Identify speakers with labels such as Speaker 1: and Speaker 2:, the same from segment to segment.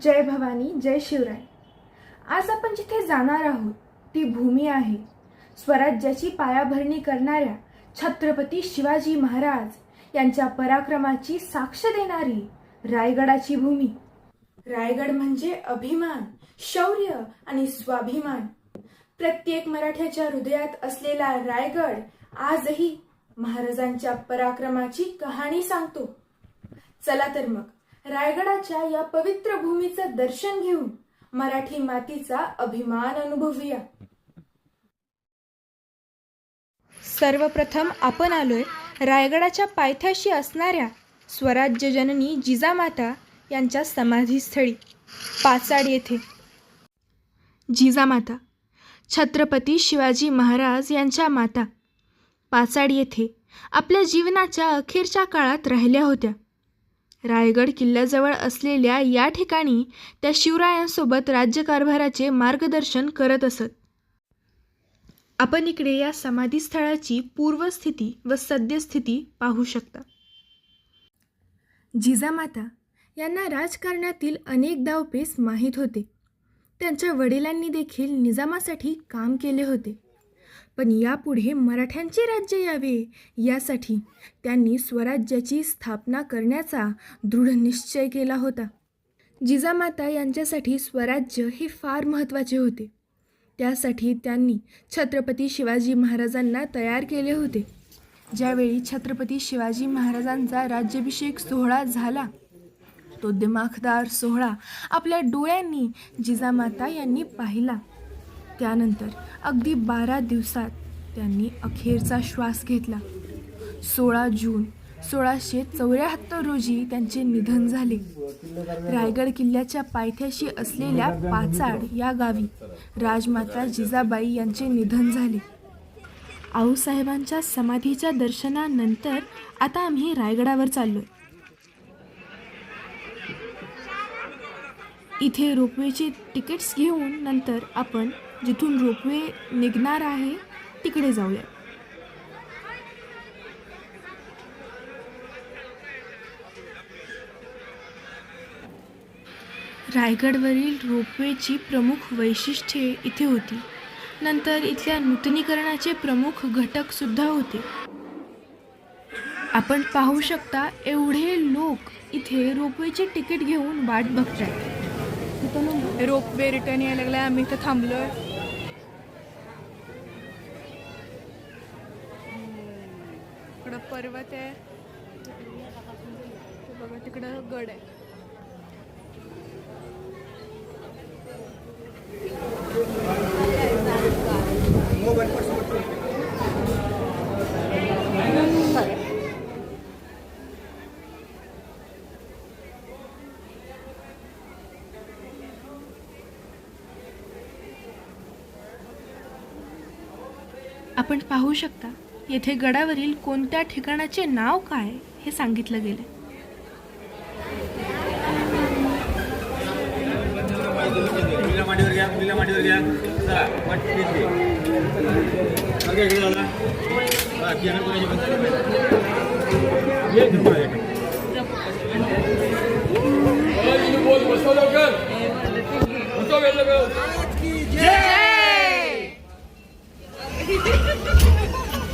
Speaker 1: जय भवानी जय शिवराय. आज आपण जिथे जाणार आहोत ती भूमी आहे. स्वराज्याची पायाभरणी करणाऱ्या छत्रपती शिवाजी महाराज यांच्या पराक्रमाची साक्ष देणारी रायगडाची भूमी. रायगड म्हणजे अभिमान शौर्य आणि स्वाभिमान. प्रत्येक मराठ्याच्या हृदयात असलेला रायगड आजही महाराजांच्या पराक्रमाची कहाणी सांगतो. चला तर मग रायगडाच्या या पवित्र भूमीचं दर्शन घेऊन मराठी मातीचा अभिमान अनुभवूया. सर्वप्रथम आपण आलोय रायगडाच्या पायथ्याशी असणाऱ्या स्वराज्य जननी जिजामाता यांच्या समाधीस्थळी पाचाड येथे. जिजामाता छत्रपती शिवाजी महाराज यांच्या माता पाचाड येथे आपल्या जीवनाच्या अखेरच्या काळात राहिल्या होत्या. रायगड किल्ल्याजवळ असलेल्या या ठिकाणी त्या शिवरायांसोबत राज्यकारभाराचे मार्गदर्शन करत असत. आपण इकडे या समाधीस्थळाची पूर्वस्थिती व सद्यस्थिती पाहू शकता. जिजामाता यांना राजकारणातील अनेक डावपेच माहीत होते. त्यांच्या वडिलांनी देखील निजामासाठी काम केले होते. पण यापुढे मराठ्यांचे राज्य यावे. यासाठी त्यांनी स्वराज्याची स्थापना करण्याचा दृढ निश्चय केला होता. जिजामाता यांच्यासाठी स्वराज्य हे फार महत्त्वाचे होते. त्यासाठी त्यांनी छत्रपती शिवाजी महाराजांना तयार केले होते. ज्यावेळी छत्रपती शिवाजी महाराजांचा राज्याभिषेक सोहळा झाला तो दिमाखदार सोहळा आपल्या डोळ्यांनी जिजामाता यांनी पाहिला. त्यानंतर अगदी बारा दिवसात त्यांनी अखेरचा श्वास घेतला. सोळा जून सोळाशे चौऱ्याहत्तर रोजी त्यांचे निधन झाले. रायगड किल्ल्याच्या पायथ्याशी असलेल्या पाचाड या गावी राजमाता जिजाबाई यांचे निधन झाले. आऊसाहेबांच्या समाधीच्या दर्शनानंतर आता आम्ही रायगडावर चाललो इथे रोपवेची तिकीट्स घेऊन नंतर आपण जिथून रोपवे निघणार आहे तिकडे जाऊया. रायगडवरील रोपवेची प्रमुख वैशिष्ट्ये इथे होती. नंतर इथल्या नूतनीकरणाचे प्रमुख घटक सुद्धा होते. आपण पाहू शकता एवढे लोक इथे रोपवेचे तिकीट घेऊन वाट बघतायत.
Speaker 2: रोपवे रिटर्न यायला लागलाय आम्ही इथं थांबलोय. इकडं पर्वत आहे. बघा तिकडं गड आहे.
Speaker 1: आपण पाहू शकता येथे गडावरील कोणत्या ठिकाणाचे नाव काय हे सांगितलं गेलं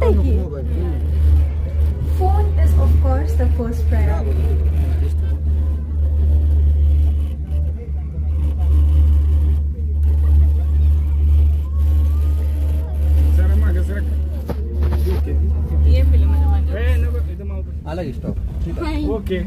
Speaker 3: pata hai is of course
Speaker 1: the first priority. Okay.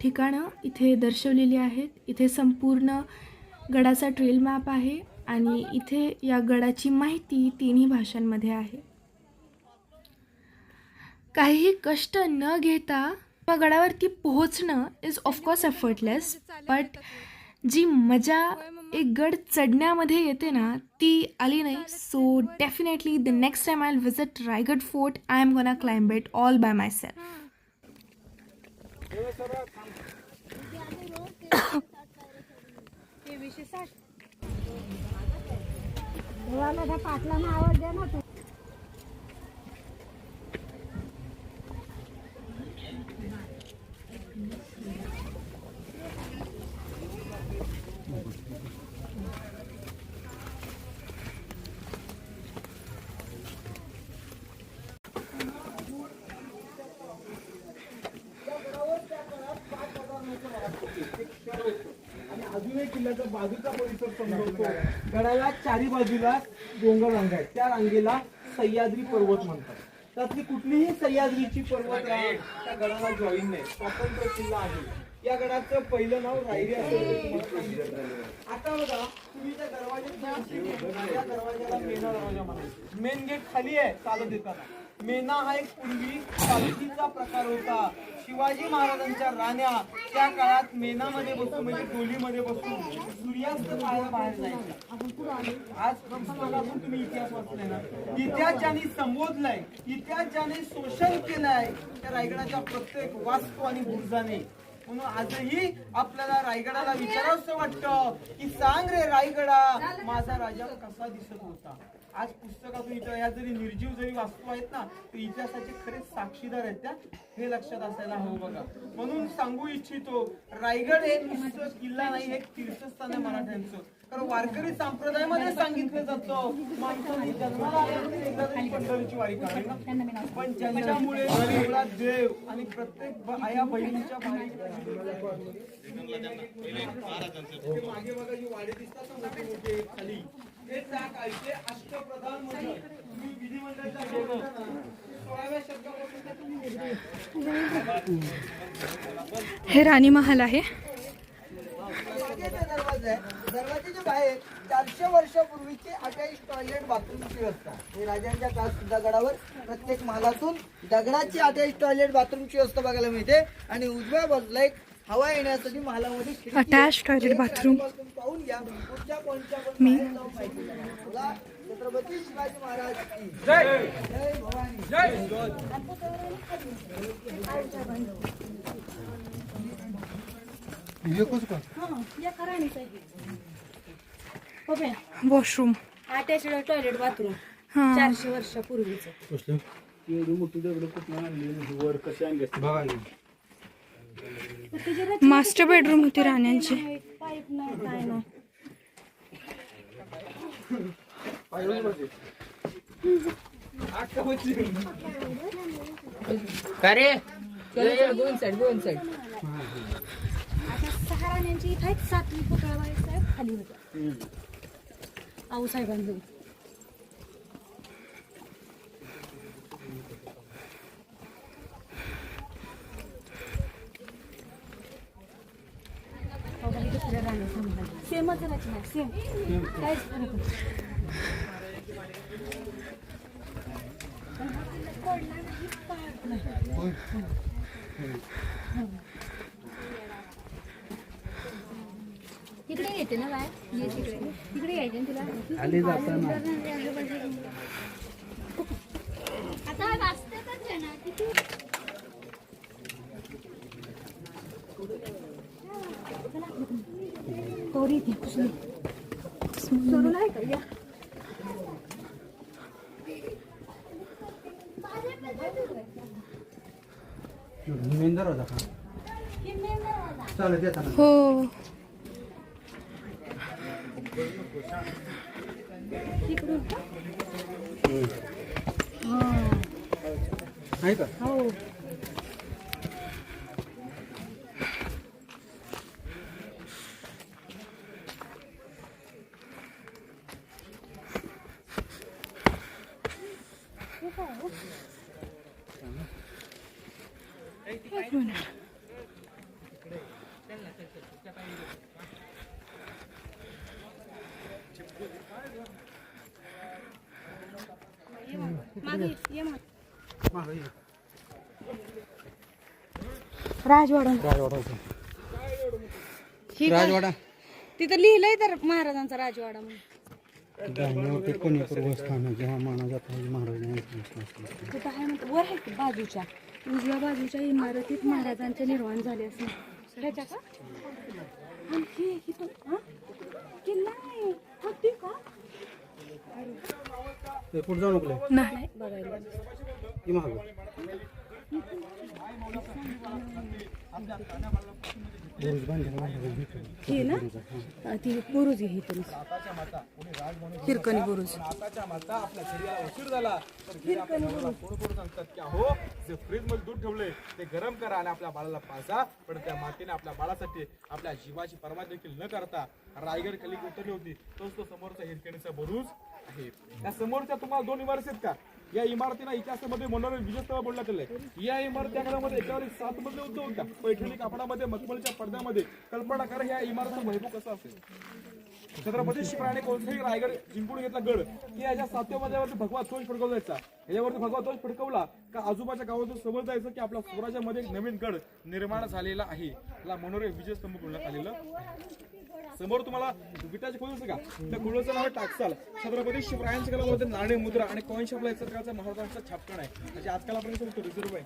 Speaker 1: ठिकाणं इथे दर्शवलेली आहेत. इथे संपूर्ण गडाचा ट्रेल मॅप आहे आणि इथे या गडाची माहिती तिन्ही भाषांमध्ये आहे. काहीही कष्ट न घेता या गडावरती पोहोचणं is of course effortless but जी मजा एक गड चढण्यामध्ये येते ना ती आली नाही. So definitely the next time I visit Raigad fort I am gonna climb it all by myself
Speaker 4: पाटला आवाज द्या ना तू.
Speaker 3: किल्ल्याचा बाजूचा परिसर समजवतो गडाला चारी बाजूला डोंगर रांग आहेत. त्या रांगेला सह्याद्री पर्वत म्हणतात. त्यातली कुठलीही सह्याद्रीची पर्वत रांग त्या गडाला जॉईन नाही. स्वतंत्र किल्ला आहे या गडाचं पहिलं नाव रायरी आहे. आता बघा तुम्ही त्या दरवाज्यात दरवाजाला दरवाजा म्हणा मेन गेट खाली आहे चालत येताना. मेना हा एक पूर्वी चालतीचा प्रकार होता. शिवाजी महाराजांच्या राण्या त्या काळात मेनामध्ये बसून म्हणजे डोलीमध्ये बसून सूर्यास्त पाहायला बाहेर जायचं आज पुस्तकातून तुम्ही इतिहास वाचलाय ना? इतिहास ज्यांनी संबोधलाय इतिहास ज्याने शोषण केलाय त्या रायगडाच्या प्रत्येक वास्तू आणि बुर्जाने म्हणून आजही आपल्याला रायगडाला विचारावंच वाटत की सांग रे रायगडा माझा राजा कसा दिसत होता. आज पुस्तकातून इथं या जरी निर्जीव जरी वास्तू आहेत ना तर इतिहासाचे खरे साक्षीदार आहेत त्या हे लक्षात असायला हवं बघा. म्हणून सांगू इच्छितो रायगड हे नुसतं किल्ला नाही हे तीर्थस्थान आहे मराठ्यांचं. कारण वारकरी संप्रदायामध्ये सांगितलं जातं माणसाने जन्माला आल्यानंतर एकदा तरी पंढरीची वारी करावी ना. पण ज्यांच्यामुळे देव आणि प्रत्येक आया बहिणीच्या भारी मागे बघा जी वाडे दिसतात मोठे मोठे खाली. हे काळचे अष्टप्रधान तुम्ही विधिमंडळाच्या ते तुम्ही
Speaker 1: हे राणी महाल आहे.
Speaker 3: दरवाजेचे दरवाजे आहे. दरवाजेच्या बाहेर चारशे वर्षापूर्वीची अटॅच टॉयलेट बाथरूमची व्यवस्था हे राजांच्या काळात सुद्धा गडावर प्रत्येक महालातून दगडाची अटॅच टॉयलेट बाथरूमची व्यवस्था बघायला मिळते. आणि उजव्या बाजूला एक हवा येण्यासाठी महालामध्ये हे
Speaker 1: bathroom.
Speaker 3: खाली पाहून घ्या पुढच्या घ्या. बोला, छत्रपती शिवाजी महाराज की. जय! Bhavani.
Speaker 1: Washroom.
Speaker 2: Attach toilet bathroom
Speaker 1: हां.
Speaker 2: चारशे वर्षापूर्वीच.
Speaker 1: मास्टर बेडरूम होती राण्यांची.
Speaker 2: पाईप नाही काय नाही. दोन साईड दोन साईड
Speaker 4: आता सहा राण्यांची सातवी पुतळाबाई साहेब खाली होत्या
Speaker 2: आऊ साहेबांनी
Speaker 4: सेमच रचना सेम काहीच फरक नाही. पण हा किल्ला कोडला नाही, पाडला नाही. तिकडे येते ना बाय ये तिकडे. तिकडे यायचे ना तुला? जाताना. आता वाचतातच आहे ना किती
Speaker 2: गौरी ती
Speaker 4: सुरू नाही का? या.
Speaker 3: मेंदर होता का? येताना
Speaker 1: हो.
Speaker 5: आहे का?
Speaker 4: हो मागे ये मग राजवाडा. ही का?
Speaker 5: राजवाडा.
Speaker 4: तिथं लिहिलंय तर महाराजांचा राजवाडा म्हणून.
Speaker 5: माना जात
Speaker 4: तिथं आहे म्हणतो वर आहे की बाजूच्या? उजव्या बाजूच्या इमारतीत महाराजांचे निर्माण झाले असं ह्याच्या का? आणि हे इथं हा? किल्ला आहे होती का?
Speaker 5: ते पुढे जाऊ नको
Speaker 4: नाही. बघायला
Speaker 5: महाग.
Speaker 4: हे ना? ती बुरुज आहे इथून हिरकणी बुरुज.
Speaker 5: आताच्या माता आपल्या शरीराला उशीर झाला सांगतात की अहो जे फ्रीजमध्ये दूध ठेवले ते गरम करा आणि आपल्या बाळाला पाजा पण त्या मातेने आपल्या बाळासाठी आपल्या जीवाची पर्वा देखील न करता रायगड खाली उतरली होती. तोच तो समोरचा हिरकणीचा बुरुज आहे. त्या समोरच्या तुम्हाला दोन इमारती आहेत का? या इमारतीला इतिहासामध्ये मनोरंजन विजयस्तव बोलण्यात आले या इमारती आकारामध्ये एकावर एक सात मधले उद्योग होता पैठणी कापडामध्ये मखमलच्या पडद्यामध्ये. कल्पना करा या इमारतीचा वैभव कसा असेल? छत्रपती शिवरायाने कोणताही रायगड जिंकून घेतला गड की याच्या सातव्या मजल्यावरती भगवा ध्वज फडकवला जायचा याच्यावरती भगवा ध्वज फडकवला का आजूबाजूच्या गावातून समोर जायचं की आपल्या स्वराज्यामध्ये एक नवीन गड निर्माण झालेला आहे? याला मनोरे विजय स्तंभ बोलण्यात आलेलं. समोर तुम्हाला विटाचे खोल का? त्या खोलाचं नाव टाकसाल. छत्रपती शिवरायांच्या कलामध्ये नाणे मुद्रा आणि कॉइन शॉपला एक प्रकारचा महाराजांचा छापकण आहे. म्हणजे आजकाल आपण म्हणतो रिझर्व आहे.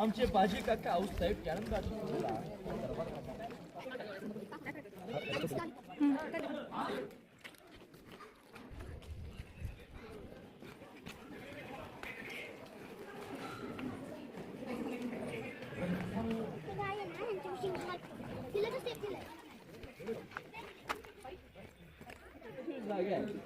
Speaker 2: आमचे बाजी काका आऊसाहेब त्यानंतर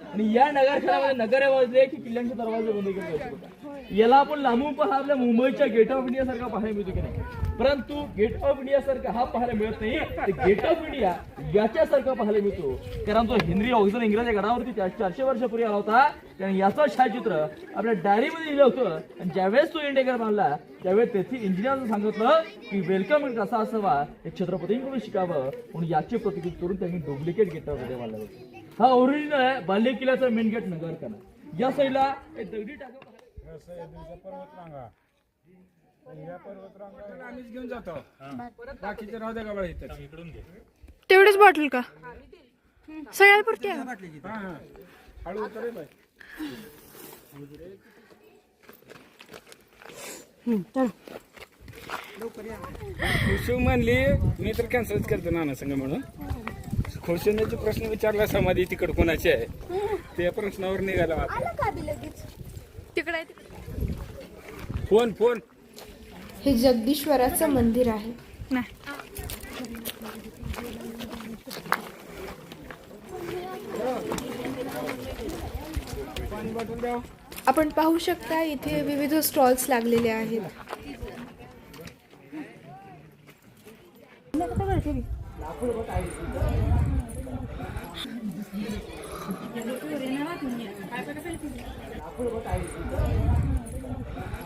Speaker 2: आणि या नगरशहरामध्ये नगर वाजले की किल्ल्यांचे दरवाजे बंद केले याला आपण लांबून पहा आपल्या मुंबईच्या गेट ऑफ इंडिया सारखा पाहायला मिळतो की नाही? परंतु गेट ऑफ इंडिया सारखा हा पाहायला मिळत नाही. गेट ऑफ इंडिया याच्यासारखा पाहायला मिळतो. कारण तो हेनरी ऑक्झन इंग्रजी गडावरती चारशे वर्षापूर्वी आला होता. कारण याचं छायाचित्र आपल्या डायरीमध्ये लिहिलं होतं. आणि ज्यावेळेस तो इंडिया बांधला त्यावेळेस तेथील इंजिनियरनं सांगितलं की वेलकम कसा असावा हे छत्रपतींकडून शिकावं. म्हणून याचे प्रतिकृत करून त्यांनी डुप्लिकेट गेट ऑफ बांधलं होतं हा ओरिजिनल आहे बाल्य किल्ल्याचा मेन गेट नगर या साईडला दगडी टाका
Speaker 5: आम्हीच घेऊन जातो. बाकीचे राहू द्या का बळा इथं
Speaker 1: तेवढीच बॉटल का? सगळ्याला पुरती आहे.
Speaker 5: हळू उतरे बाय खुशी म्हणली मी तर कॅन्सलच करतो नाना संघ म्हणून. खुशीचा प्रश्न विचारला समाधी तिकड कोणाची आहे? त्या प्रश्नावर निघाला मात्र.
Speaker 1: तिकडे.
Speaker 5: Phone phone.
Speaker 1: हे जगदीश्वराचं मंदिर आहे.
Speaker 5: पाणी बॉटल द्या
Speaker 1: आपण पाहू शकता इथे विविध स्टॉल्स लागलेले आहेत.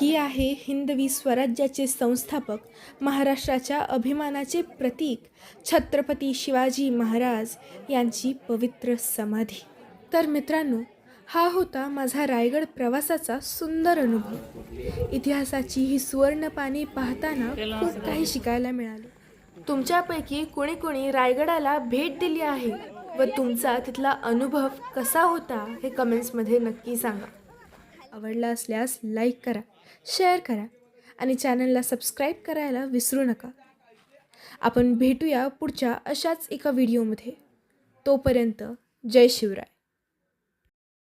Speaker 1: ही आहे हिंदवी स्वराज्याचे संस्थापक महाराष्ट्राच्या अभिमानाचे प्रतीक छत्रपती शिवाजी महाराज यांची पवित्र समाधी. तर मित्रांनो हा होता माझा रायगड प्रवासाचा सुंदर अनुभव. इतिहासाची ही सुवर्णपाने पाहताना खूप काही शिकायला मिळालं. तुमच्यापैकी कोणी कोणी रायगडाला भेट दिली आहे व तुमचा तिथला अनुभव कसा होता हे कमेंट्समध्ये नक्की सांगा. आवडला असल्यास लाईक करा. शेअर करा आणि चॅनलला सबस्क्राईब करायला विसरू नका. आपण भेटूया पुढच्या अशाच एका व्हिडिओमध्ये. तोपर्यंत जय शिवराय.